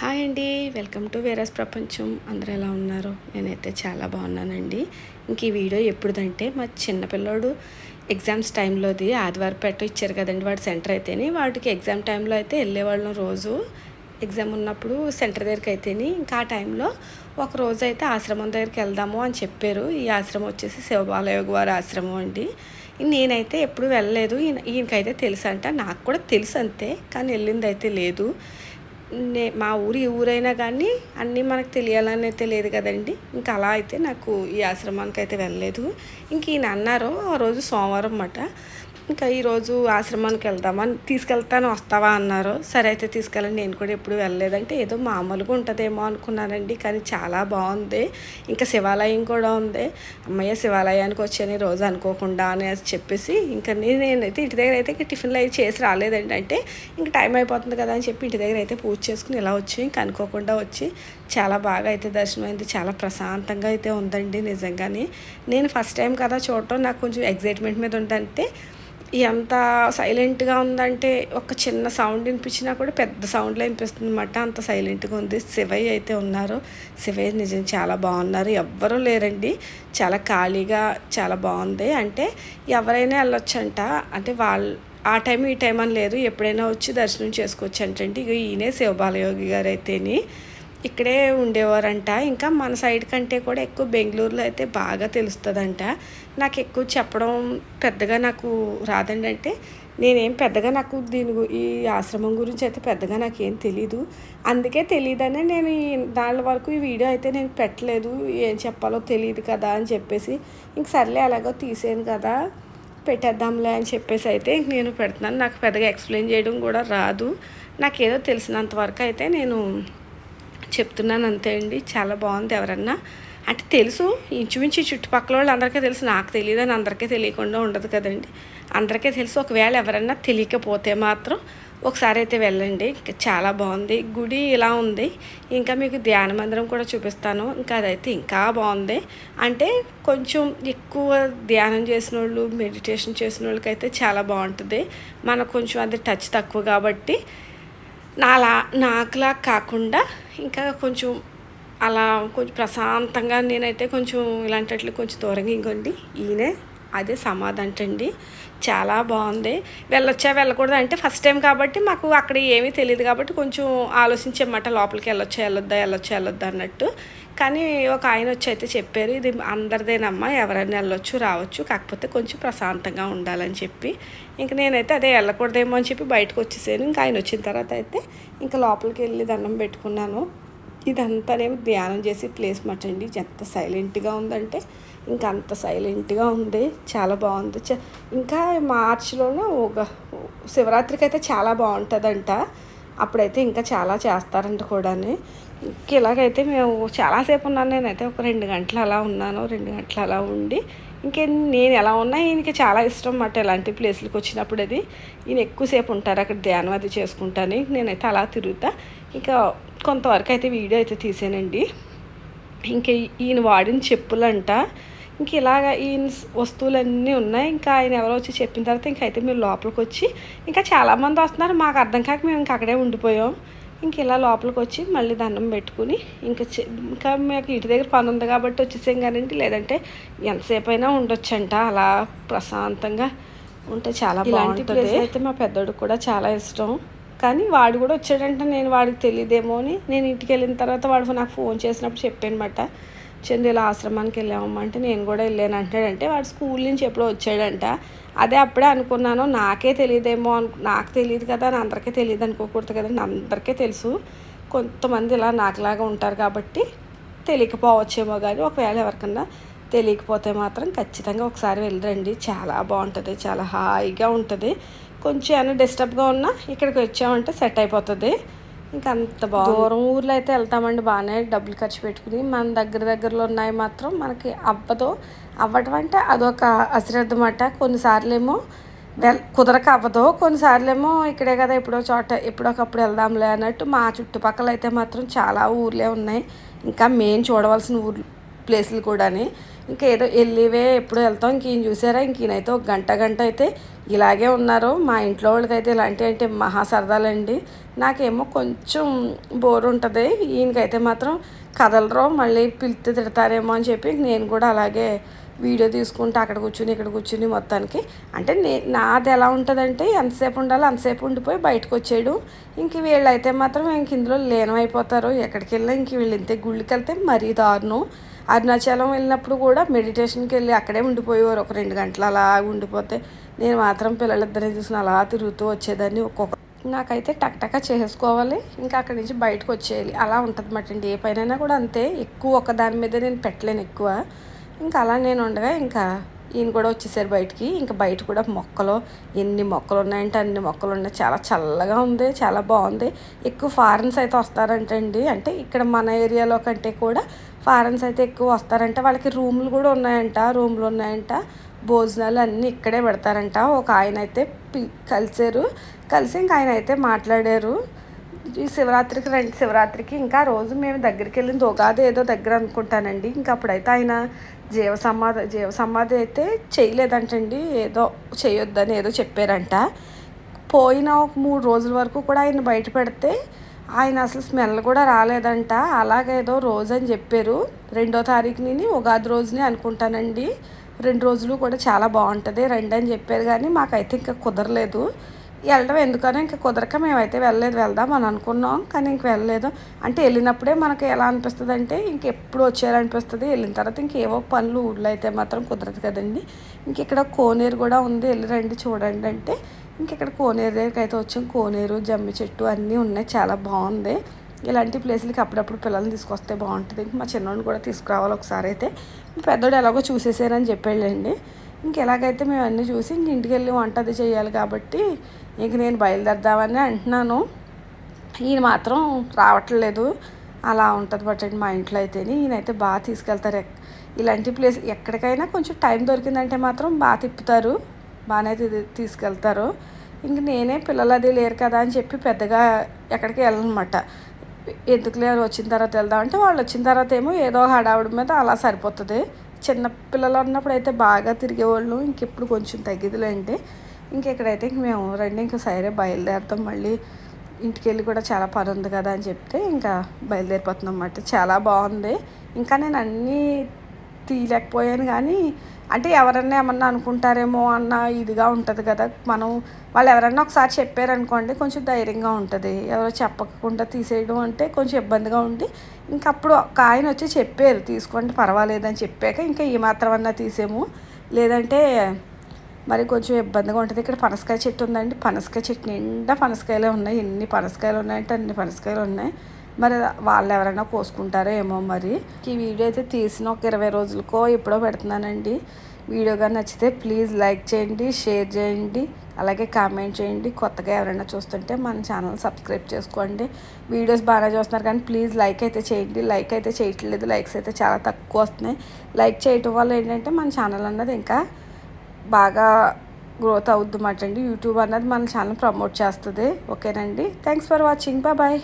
Hi అండి welcome to వేరస్ ప్రపంచం. అందరూ ఎలా ఉన్నారు? నేనైతే చాలా బాగున్నానండి. ఇంక ఈ వీడియో ఎప్పుడుదంటే మా చిన్నపిల్లోడు ఎగ్జామ్స్ టైంలోది ఆదివారం పెట్ట ఇచ్చారు కదండి వాడు సెంటర్ అయితేని. వాటికి ఎగ్జామ్ టైంలో అయితే వెళ్ళేవాళ్ళం రోజు. ఎగ్జామ్ ఉన్నప్పుడు సెంటర్ దగ్గరికి అయితేని ఇంకా ఆ టైంలో ఒక రోజు అయితే ఆశ్రమం దగ్గరికి వెళ్దాము అని చెప్పారు. ఈ ఆశ్రమం వచ్చేసి శివబాలయోగ వారి ఆశ్రమం అండి. నేనైతే ఎప్పుడు వెళ్ళలేదు. ఈయనకైతే తెలుసు అంట నాకు కూడా తెలుసు అంతే కానీ వెళ్ళింది అయితే లేదు. నే మా ఊరు ఈ ఊరైనా కానీ అన్నీ మనకు తెలియాలని అయితే లేదు కదండి. ఇంకా అలా అయితే నాకు ఈ ఆశ్రమానికి అయితే వెళ్ళలేదు. ఇంక ఈయన అన్నారు ఆ రోజు సోమవారం అన్నమాట. ఇంకా ఈరోజు ఆశ్రమానికి వెళ్దామని తీసుకెళ్తాను వస్తావా అన్నారు. సరే అయితే తీసుకెళ్ళండి నేను కూడా ఎప్పుడు వెళ్ళలేదంటే ఏదో మామూలుగా ఉంటుందేమో అనుకున్నానండి కానీ చాలా బాగుంది. ఇంకా శివాలయం కూడా ఉంది. అమ్మయ్య శివాలయానికి వచ్చాను రోజు అనుకోకుండా అని చెప్పేసి ఇంకా నేనైతే ఇంటి దగ్గర అయితే ఇంకా టిఫిన్లు అవి చేసి రాలేదండి. అంటే ఇంకా టైం అయిపోతుంది కదా అని చెప్పి ఇంటి దగ్గర అయితే పూజ చేసుకుని ఇలా వచ్చి ఇంకా అనుకోకుండా వచ్చి చాలా బాగా అయితే దర్శనం అయింది చాలా ప్రశాంతంగా అయితే ఉందండి నిజంగానే. నేను ఫస్ట్ టైం కదా చూడటం నాకు కొంచెం ఎగ్జైట్మెంట్ మీద ఉందంటే ఎంత సైలెంట్గా ఉందంటే ఒక చిన్న సౌండ్ వినిపించినా కూడా పెద్ద సౌండ్లో వినిపిస్తుంది అనమాట అంత సైలెంట్గా ఉంది. శివయ్య అయితే ఉన్నారు. శివయ్య నిజం చాలా బాగున్నారు. ఎవ్వరూ లేరండి. చాలా ఖాళీగా చాలా బాగుంది. అంటే ఎవరైనా వెళ్ళొచ్చంట. అంటే వాళ్ళు ఆ టైం ఈ టైం అని లేదు. ఎప్పుడైనా వచ్చి దర్శనం చేసుకోవచ్చు అంటే ఇక ఈయనే శివబాలయోగి గారు అయితేని ఇక్కడే ఉండేవారంట. ఇంకా మన సైడ్ కంటే కూడా ఎక్కువ బెంగళూరులో అయితే బాగా తెలుస్తుందంట. నాకు ఎక్కువ చెప్పడం పెద్దగా నాకు రాదండి అంటే నేనేం పెద్దగా నాకు దీని ఈ ఆశ్రమం గురించి అయితే పెద్దగా నాకేం తెలీదు. అందుకే తెలియదనే నేను ఈ దాని వరకు ఈ వీడియో అయితే నేను పెట్టలేదు. ఏం చెప్పాలో తెలియదు కదా అని చెప్పేసి ఇంక సర్లే అలాగో తీసాను కదా పెట్టేద్దాంలే అని చెప్పేసి అయితే నేను పెడుతున్నాను. నాకు పెద్దగా ఎక్స్ప్లెయిన్ చేయడం కూడా రాదు. నాకేదో తెలిసినంత వరకు అయితే నేను చెప్తున్నాను అంతే అండి. చాలా బాగుంది ఎవరన్నా. అంటే తెలుసు ఇంచుమించు చుట్టుపక్కల వాళ్ళు అందరికీ తెలుసు. నాకు తెలియదు అని అందరికీ తెలియకుండా ఉండదు కదండి. అందరికీ తెలుసు. ఒకవేళ ఎవరన్నా తెలియకపోతే మాత్రం ఒకసారి అయితే వెళ్ళండి. చాలా బాగుంది. గుడి ఇలా ఉంది. ఇంకా మీకు ధ్యాన మందిరం కూడా చూపిస్తాను. ఇంకా అదైతే ఇంకా బాగుంది. అంటే కొంచెం ఎక్కువ ధ్యానం చేసిన వాళ్ళు మెడిటేషన్ చేసిన వాళ్ళకైతే చాలా బాగుంటుంది. మనకు కొంచెం అది టచ్ తక్కువ కాబట్టి నాలా నాకులా కాకుండా ఇంకా కొంచెం అలా కొంచెం ప్రశాంతంగా నేనైతే కొంచెం ఇలాంటి కొంచెం దూరంగా ఇంకోండి. ఈయనే అదే సమాధి చాలా బాగుంది. వెళ్ళొచ్చా వెళ్ళకూడదు అంటే ఫస్ట్ టైం కాబట్టి మాకు అక్కడ ఏమీ తెలియదు కాబట్టి కొంచెం ఆలోచించమాట లోపలికి వెళ్ళొచ్చా వెళ్ళొద్దా వెళ్ళొచ్చా వెళ్ళొద్దా అన్నట్టు. కానీ ఒక ఆయన వచ్చి అయితే చెప్పారు ఇది అందరిదేనమ్మా ఎవరైనా వెళ్ళొచ్చు రావచ్చు కాకపోతే కొంచెం ప్రశాంతంగా ఉండాలని చెప్పి. ఇంక నేనైతే అదే వెళ్ళకూడదేమో అని చెప్పి బయటకు వచ్చేసాను. ఇంకా ఆయన వచ్చిన తర్వాత అయితే ఇంకా లోపలికి వెళ్ళి దండం పెట్టుకున్నాను. ఇదంతానేమో ధ్యానం చేసి ప్లేస్ మటండి. ఎంత సైలెంట్గా ఉందంటే ఇంకా అంత సైలెంట్గా ఉంది. చాలా బాగుంది. ఇంకా మార్చిలోనే ఒక శివరాత్రికి అయితే చాలా బాగుంటుందంట. అప్పుడైతే ఇంకా చాలా చేస్తారంట కూడా ఇలాగైతే మేము చాలాసేపు ఉన్నాను. నేనైతే ఒక రెండు గంటలు అలా ఉన్నాను. రెండు గంటలు అలా ఉండి ఇంకే నేను ఎలా ఉన్నా ఈయనకి చాలా ఇష్టం అన్నమాట ఇలాంటి ప్లేస్లకు వచ్చినప్పుడు అది. ఈయన ఎక్కువసేపు ఉంటారు అక్కడ ధ్యానం అది చేసుకుంటాను. నేనైతే అలా తిరుగుతా. ఇంకా కొంతవరకు అయితే వీడియో అయితే తీసానండి. ఇంకా ఈయన వాడిన చెప్పులంట. ఇంక ఇలాగ ఈయన వస్తువులన్నీ ఉన్నాయి. ఇంకా ఆయన ఎవరో వచ్చి చెప్పిన తర్వాత ఇంకైతే మీరు లోపలికి వచ్చి ఇంకా చాలామంది వస్తున్నారు. మాకు అర్థం కాక మేము ఇంక అక్కడే ఉండిపోయాం. ఇంక ఇలా లోపలికి వచ్చి మళ్ళీ దండం పెట్టుకుని ఇంకా ఇంకా మాకు ఇంటి దగ్గర పని ఉంది కాబట్టి వచ్చేసాం కానివ్వండి. లేదంటే ఎంతసేపు అయినా ఉండొచ్చంట. అలా ప్రశాంతంగా ఉంటే చాలా బాగుంటుంది. అయితే మా పెద్దోడు కూడా చాలా ఇష్టం. కానీ వాడు కూడా వచ్చాడంటే. నేను వాడికి తెలియదేమో అని. నేను ఇంటికి వెళ్ళిన తర్వాత వాడు నాకు ఫోన్ చేసినప్పుడు చెప్పానమాట చంద్రుల ఆశ్రమానికి వెళ్ళామమ్మా అంటే నేను కూడా వెళ్ళాను అంటాడంటే వాడు స్కూల్ నుంచి ఎప్పుడో వచ్చాడంట. అదే అప్పుడే అనుకున్నాను నాకే తెలియదేమో అను నాకు తెలియదు కదా అని అందరికీ తెలియదు అనుకోకూడదు కదండి అందరికీ తెలుసు. కొంతమంది ఇలా నాకులాగా ఉంటారు కాబట్టి తెలియకపోవచ్చేమో కానీ ఒకవేళ ఎవరికన్నా తెలియకపోతే మాత్రం ఖచ్చితంగా ఒకసారి వెళ్ళరండి. చాలా బాగుంటుంది చాలా హాయిగా ఉంటుంది. కొంచెం ఏమైనా డిస్టర్బ్గా ఉన్నా ఇక్కడికి వచ్చామంటే సెట్ అయిపోతుంది. ఇంకా అంత బాగా దూరం. ఊర్లో అయితే వెళ్తామండి బాగానే డబ్బులు ఖర్చు పెట్టుకుని. మన దగ్గర దగ్గరలో ఉన్నాయి మాత్రం మనకి అవ్వదు. అవ్వటం అంటే అదొక అశ్రద్ధమాట. కొన్నిసార్లు ఏమో వెల్ కుదరక అవ్వదు. కొన్నిసార్లు ఏమో ఇక్కడే కదా ఎప్పుడో చోట ఎప్పుడొకప్పుడు వెళ్దాంలే అన్నట్టు మా చుట్టుపక్కల అయితే మాత్రం చాలా ఊర్లే ఉన్నాయి. ఇంకా మెయిన్ చూడవలసిన ఊర్లు ప్లేసులు కూడాని. ఇంకేదో వెళ్ళివే ఎప్పుడు వెళ్తాం. ఇంక ఈయన చూసారా? ఇంక ఒక గంట గంట అయితే ఇలాగే ఉన్నారు. మా ఇంట్లో వాళ్ళకైతే ఇలాంటివి అంటే మహా సరదాలండి. నాకేమో కొంచెం బోర్ ఉంటుంది. ఈయనకైతే మాత్రం కదలరో మళ్ళీ పిలితే తిడతారేమో అని చెప్పి నేను కూడా అలాగే వీడియో తీసుకుంటే అక్కడ కూర్చుని ఇక్కడ కూర్చుని మొత్తానికి. అంటే నే నాది ఎలా ఉంటుందంటే ఎంతసేపు ఉండాలో అంతసేపు ఉండిపోయి బయటకు వచ్చేయడం. ఇంక వీళ్ళైతే మాత్రం ఇంక ఇందులో లీనమైపోతారు. ఎక్కడికి వెళ్ళినా ఇంక వీళ్ళు ఇంతే గుళ్ళకి వెళ్తే మరీ దారుణం. అరుణాచలం వెళ్ళినప్పుడు కూడా మెడిటేషన్కి వెళ్ళి అక్కడే ఉండిపోయేవారు. ఒక రెండు గంటలు అలా ఉండిపోతే నేను మాత్రం పిల్లలిద్దరిని చూసిన అలా తిరుగుతూ వచ్చేదాన్ని ఒక్కొక్క నాకైతే టక్ చేసుకోవాలి ఇంకా అక్కడి నుంచి బయటకు వచ్చేయాలి. అలా ఉంటుంది మాట అండి. ఏ పైన కూడా అంతే. ఎక్కువ ఒక దాని మీద నేను పెట్టలేను ఎక్కువ. ఇంకా అలా నేను ఉండగా ఇంకా ఈయన కూడా వచ్చేసారు బయటికి. ఇంకా బయట కూడా మొక్కలు ఎన్ని మొక్కలు ఉన్నాయంటే అన్ని మొక్కలు ఉన్నాయి. చాలా చల్లగా ఉంది. చాలా బాగుంది. ఎక్కువ ఫారెన్స్ అయితే వస్తారంటండి. అంటే ఇక్కడ మన ఏరియాలో కంటే కూడా ఫారెన్స్ అయితే ఎక్కువ వస్తారంట. వాళ్ళకి రూమ్లు కూడా ఉన్నాయంట రూమ్లు ఉన్నాయంట. భోజనాలు అన్నీ ఇక్కడే పెడతారంట. ఒక ఆయన అయితే పి కలిసారు కలిసి ఇంకా ఆయన అయితే మాట్లాడారు. ఈ శివరాత్రికి రండి శివరాత్రికి ఇంకా రోజు మేము దగ్గరికి వెళ్ళింది. ఉగాది ఏదో దగ్గర అనుకుంటానండి. ఇంకా అప్పుడైతే ఆయన జీవ సమాధి జీవ సమాధి అయితే చేయలేదంటండి. ఏదో చేయొద్దని ఏదో చెప్పారంట. పోయిన ఒక మూడు రోజుల వరకు కూడా ఆయన బయట పెడితే ఆయన అసలు స్మెల్ కూడా రాలేదంట. అలాగేదో రోజు అని చెప్పారు. రెండో తారీఖుని ఉగాది రోజుని అనుకుంటానండి. రెండు రోజులు కూడా చాలా బాగుంటుంది. రండి అని చెప్పారు కానీ మాకైతే ఇంకా కుదరలేదు. వెళ్ళడం ఎందుకనో ఇంకా కుదరక మేమైతే వెళ్ళలేదు వెళ్దాం అని అనుకున్నాం. కానీ ఇంక వెళ్ళలేదు. అంటే వెళ్ళినప్పుడే మనకి ఎలా అనిపిస్తుంది అంటే ఇంకెప్పుడు వచ్చేయాలనిపిస్తుంది. వెళ్ళిన తర్వాత ఇంకేవో పనులు ఊళ్ళో అయితే మాత్రం కుదరదు కదండి. ఇంక ఇక్కడ కోనేరు కూడా ఉంది. వెళ్ళి రండి చూడండి అంటే ఇంక ఇక్కడ కోనేరు దగ్గరికి అయితే వచ్చాం. కోనేరు జమ్మి చెట్టు అన్నీ ఉన్నాయి. చాలా బాగుంది. ఇలాంటి ప్లేసులకి అప్పుడప్పుడు పిల్లల్ని తీసుకొస్తే బాగుంటుంది. ఇంక మా చిన్నోడిని కూడా తీసుకురావాలి ఒకసారి అయితే. పెద్దోడు ఎలాగో చూసేసారని చెప్పాళ్ళండి ఇంకెలాగైతే మేము అన్నీ చూసి ఇంక ఇంటికి వెళ్ళి వంట అది చేయాలి కాబట్టి ఇంక నేను బయలుదేరదామని అంటున్నాను. ఈయన మాత్రం రావట్లేదు. అలా ఉంటుంది పట్టండి మా ఇంట్లో అయితేనే. ఈయనైతే బాగా తీసుకెళ్తారు. ఇలాంటి ప్లేస్ ఎక్కడికైనా కొంచెం టైం దొరికిందంటే మాత్రం బాగా తిప్పుతారు. బాగానే తీసుకెళ్తారు. ఇంక నేనే పిల్లలు అది లేరు కదా అని చెప్పి పెద్దగా ఎక్కడికి వెళ్ళనమాట. ఎందుకు లేరు వచ్చిన తర్వాత వెళ్దాం అంటే వాళ్ళు వచ్చిన తర్వాత ఏమో ఏదో హడావుడి మీద అలా సరిపోతుంది. చిన్నపిల్లలు ఉన్నప్పుడు అయితే బాగా తిరిగేవాళ్ళు. ఇంకెప్పుడు కొంచెం తగ్గిదిలేండి. ఇంకెక్కడైతే ఇంక మేము రండి ఇంకా సరే బయలుదేరుతాం. మళ్ళీ ఇంటికి వెళ్ళి కూడా చాలా పని ఉంది కదా అని చెప్తే ఇంకా బయలుదేరిపోతున్నాం అన్నమాట. చాలా బాగుంది. ఇంకా నేను అన్నీ తీయలేకపోయాను కానీ అంటే ఎవరన్నా ఏమన్నా అనుకుంటారేమో అన్న ఇదిగా ఉంటుంది కదా. మనం వాళ్ళు ఎవరన్నా ఒకసారి చెప్పారనుకోండి కొంచెం ధైర్యంగా ఉంటుంది. ఎవరో చెప్పకుండా తీసేయడం అంటే కొంచెం ఇబ్బందిగా ఉండి ఇంకా అప్పుడు ఒక ఆయన వచ్చి చెప్పారు తీసుకోండి పర్వాలేదని చెప్పాక ఇంకా ఈ మాత్రం అన్నా తీసేము. లేదంటే మరి కొంచెం ఇబ్బందిగా ఉంటుంది. ఇక్కడ పనసకాయ చెట్టు ఉందండి. పనసకాయ చెట్టు నిండా పనసకాయలే ఉన్నాయి. ఎన్ని పనసకాయలు ఉన్నాయంటే అన్ని పనసకాయలు ఉన్నాయి. మరి వాళ్ళు ఎవరైనా కోసుకుంటారో ఏమో మరి. ఈ వీడియో అయితే తీసిన ఒక ఇరవై రోజులకో ఎప్పుడో పెడుతున్నానండి. వీడియో కానీ నచ్చితే ప్లీజ్ లైక్ చేయండి షేర్ చేయండి అలాగే కామెంట్ చేయండి. కొత్తగా ఎవరైనా చూస్తుంటే మన ఛానల్ సబ్స్క్రైబ్ చేసుకోండి. వీడియోస్ బాగా చూస్తున్నారు కానీ ప్లీజ్ లైక్ అయితే చేయండి. లైక్ అయితే చేయట్లేదు. లైక్స్ అయితే చాలా తక్కువ వస్తున్నాయి. లైక్ చేయటం వల్ల ఏంటంటే మన ఛానల్ అన్నది ఇంకా బాగా గ్రోత్ అవుద్ది మాట అండి. యూట్యూబ్ అన్నది మన ఛానల్ ప్రమోట్ చేస్తుంది. ఓకేనండి. Thanks for watching. బాయ్.